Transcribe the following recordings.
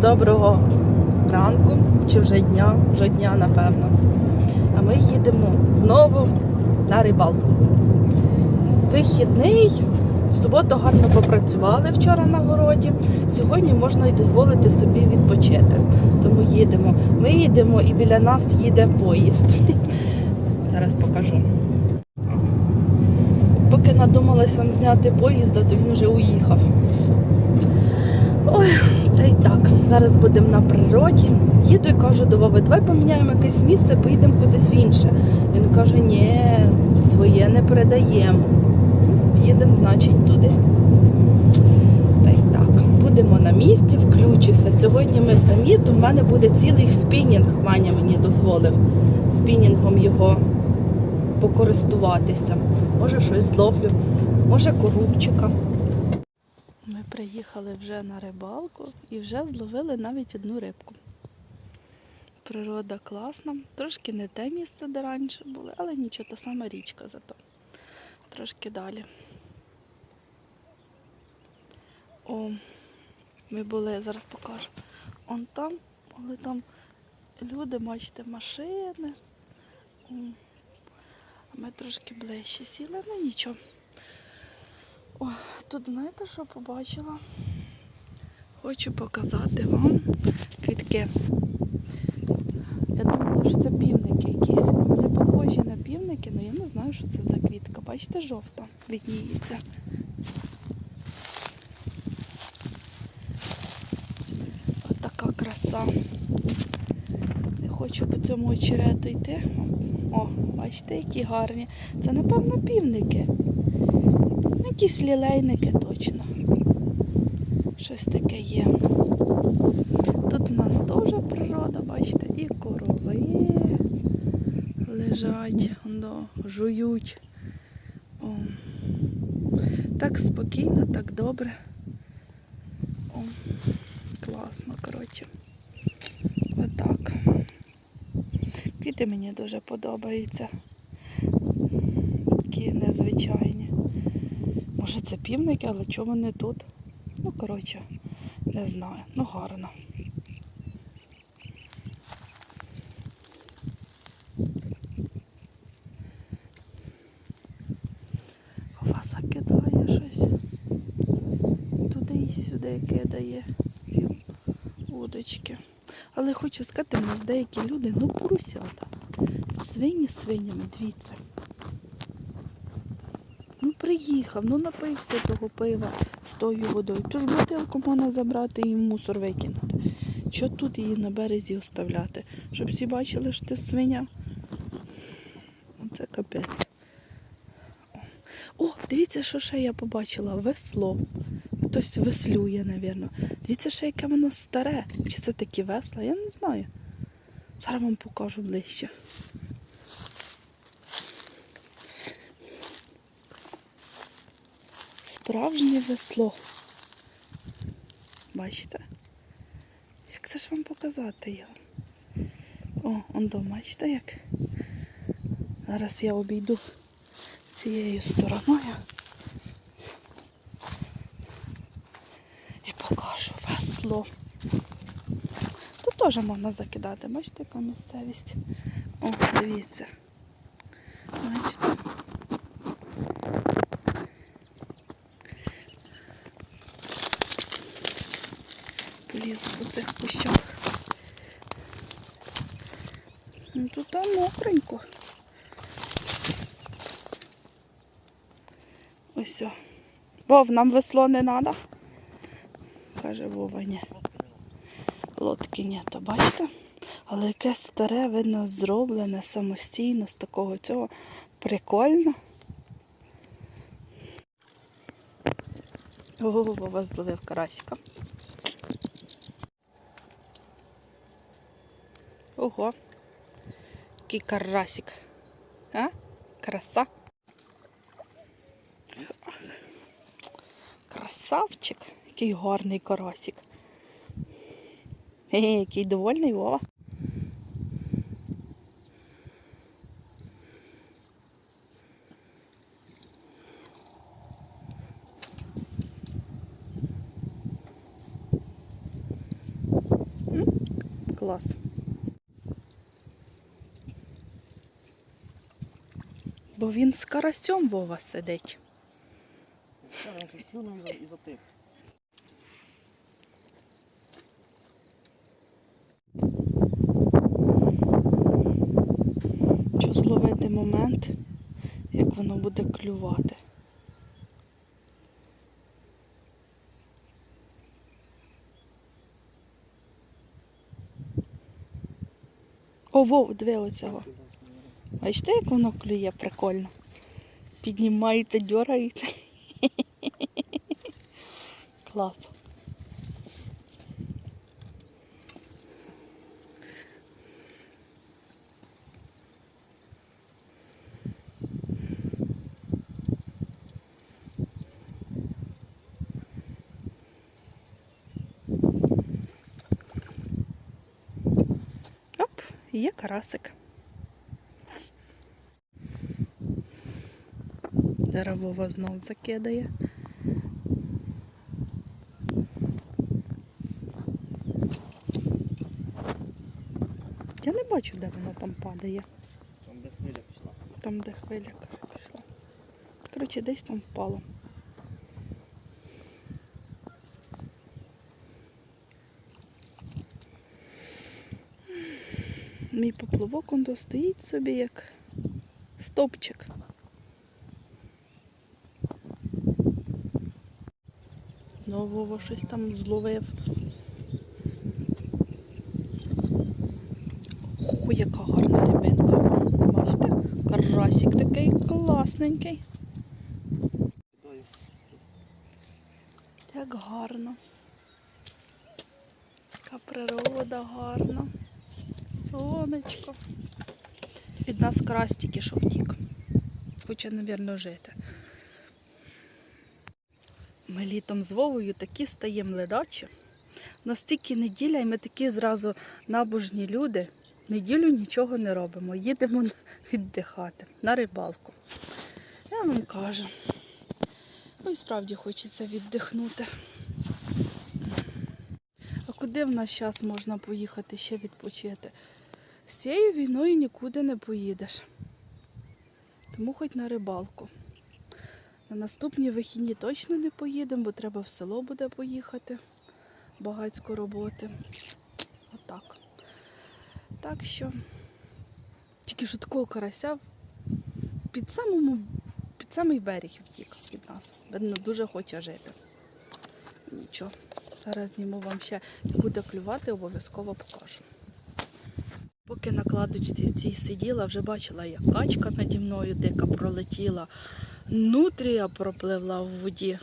Доброго ранку чи вже дня, вже дня, напевно. А ми їдемо знову на рибалку. Вихідний. В суботу гарно попрацювали вчора на городі. Сьогодні можна й дозволити собі відпочити. Тому їдемо. Ми їдемо і біля нас їде поїзд. Зараз покажу. Поки надумалась вам зняти поїзд, то він вже уїхав. Ой, та й так. Зараз будемо на природі. Їду і кажу до Вови, давай поміняємо якесь місце, поїдемо кудись в інше. Він каже, ні, своє не передаємо. Їдемо, значить, туди. Та й так. Будемо на місці, включуся. Сьогодні ми самі, то в мене буде цілий спінінг. Ваня мені дозволив спінінгом його покористуватися. Може щось зловлю, може корубчика. Приїхали вже на рибалку і вже зловили навіть одну рибку. Природа класна. Трошки не те місце, де раніше були, але нічого, та сама річка зато. Трошки далі. О, ми були, зараз покажу. Он там, але там люди, бачите, машини. Ми трошки ближче сіли, ну нічого. О, тут знаєте, що побачила? Хочу показати вам квітки. Я думала, що це півники якісь. Вони похожі на півники, але я не знаю, що це за квітка. Бачите, жовта відніється. Ось така краса. Не хочу по цьому очерету йти. О, бачите, які гарні. Це, напевно, півники. Якісь лілейники точно. Щось таке є. Тут в нас теж природа, бачите, і корови лежать, до, жують. О. Так спокійно, так добре. О, класно, коротше. Отак. Квіти мені дуже подобаються. Такі незвичайні. Може це півники, але чому вони тут? Ну, коротше, не знаю. Ну гарно. Васа кидає щось. Туди і сюди кидає ці удочки. Але хочу сказати, в нас деякі люди, ну поросята. Свині свинями, дивіться. Ну приїхав, ну напився того пива з тою водою. Тож бутилку можна забрати і мусор викинути. Що тут її на березі оставляти? Щоб всі бачили, що ти свиня. Це капець. О, дивіться, що ще я побачила. Весло. Хтось веслює, напевно. Дивіться, ще яке воно старе. Чи це такі весла? Я не знаю. Зараз вам покажу ближче. Справжнє весло. Бачите? Як це ж вам показати його? О, он до, бачите як? Зараз я обійду цією стороною і покажу весло. Тут теж можна закидати, бачите, яка місцевість. О, дивіться. Бачите? Полізу по цих кущах. Ну тут там мокренько. Ось. все. Вов, нам весло не треба? Каже Вова, ні. Лодки ні, то бачите? Але яке старе, видно, зроблене самостійно з такого цього. Прикольно. Ого, Вова зловив карасика. Ого. Який карасик. А? Краса. Красавчик. Який гарний карасик. Який довольний Вова. Клас. Бо він з карасьом Вова сидить. Що зловити момент, як воно буде клювати. О, вов, диви оцього. Бачите, як воно клює прикольно. Піднімається, дьорається. Клас. Є карасик. Зараз Вова знов закидає. Я не бачу, де воно там падає. Там де хвиля пішла. Там, де хвиля пішла. Коротше, десь там впало. Мій поплавок он то стоїть собі як стовпчик. Вова щось там зловив. Ху, яка гарна рибинка. Бачите? Карасик такий класненький. Як гарно. Яка природа гарна. Сонечко. Від нас карась тільки що втік. Хоче, мабуть, жити. Ми літом з Вовою такі стаємо ледачі. Настільки неділя, і ми такі зразу набожні люди. Неділю нічого не робимо. Їдемо віддихати на рибалку. Я вам кажу. Ну і справді хочеться віддихнути. А куди в нас зараз можна поїхати ще відпочити? З цією війною нікуди не поїдеш. Тому хоч на рибалку. На наступні вихідні точно не поїдемо, бо треба в село буде поїхати. Багацько роботи. Отак. Так що тільки що такого карася під самому під самий берег втік від нас. Видно, дуже хоче жити. Нічого. Зараз зніму вам ще, як буде клювати, обов'язково покажу. Поки на кладочці цій сиділа, вже бачила, як качка наді мною дика пролетіла. Нутрія пропливла в воді.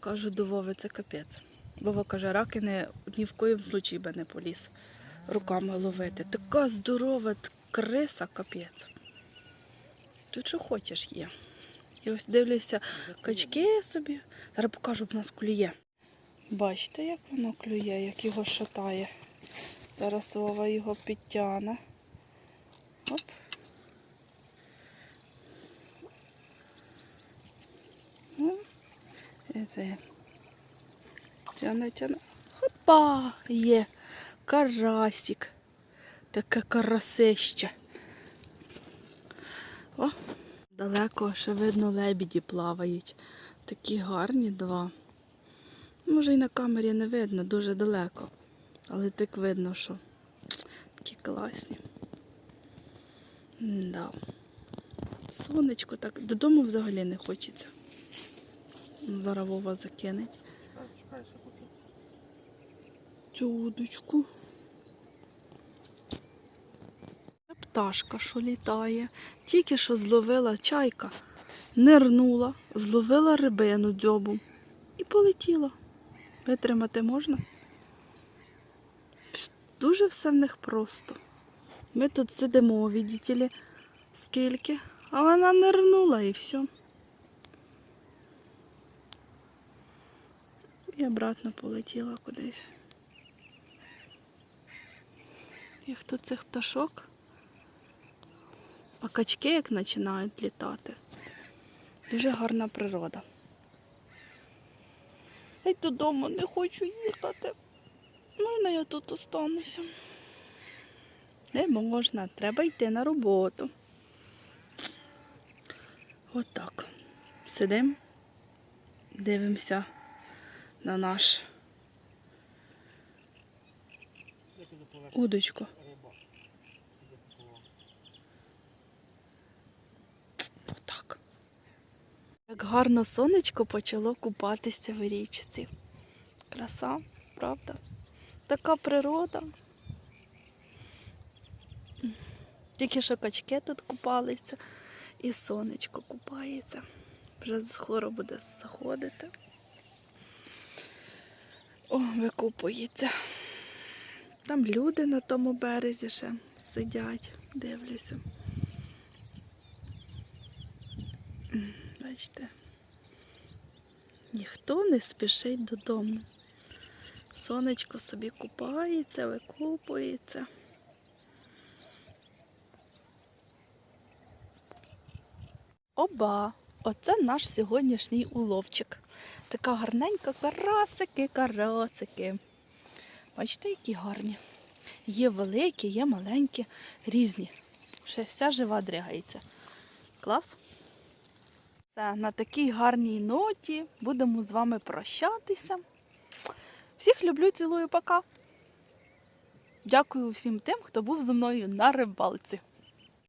Кажу до Вови, це капець. Вова каже, ракини ні в коїм случаї би не поліз руками ловити. Така здорова криса, капець. Тут що хочеш є. І ось дивлюся, качки собі. Зараз покажу, в нас клює. Бачите, як воно клює, як його шатає. Зараз Вова його підтягне. Оп. Ну, це. Тяне, тяне. Хопа! Є. Карасик. Таке карасище. О, далеко ще видно лебіді плавають. Такі гарні два. Може і на камері не видно, дуже далеко. Але так видно, що такі класні. Да. Сонечко так. Додому взагалі не хочеться. Зараз Вова поки. цю удочку. Пташка, що літає. Тільки що зловила чайка, нирнула, зловила рибину дзьобу і полетіла. Витримати можна? Дуже все в них просто. Ми тут сидимо, видите скільки, а вона нирнула і все. І обратно полетіла кудись. І хто цих пташок? А качки як починають літати. Дуже гарна природа. Я додому не хочу їхати. Можна я тут остануся? Не можна, треба йти на роботу. Отак. Сидимо, дивимося на наш удочку. Отак. Як гарно сонечко почало купатися в річці. Краса, правда? Така природа. Тільки що качки тут купалися і сонечко купається. Вже скоро буде заходити. О, викупується. Там люди на тому березі ще сидять, дивлюся. Бачите, ніхто не спішить додому. Сонечко собі купається, викупується. Оба! Оце наш сьогоднішній уловчик. Така гарненька карасики, карасики. Бачите, які гарні. Є великі, є маленькі, різні. Ще вся жива дригається. Клас? Все, на такій гарній ноті будемо з вами прощатися. Всіх люблю, цілую, пока. Дякую всім тим, хто був зі мною на рибалці.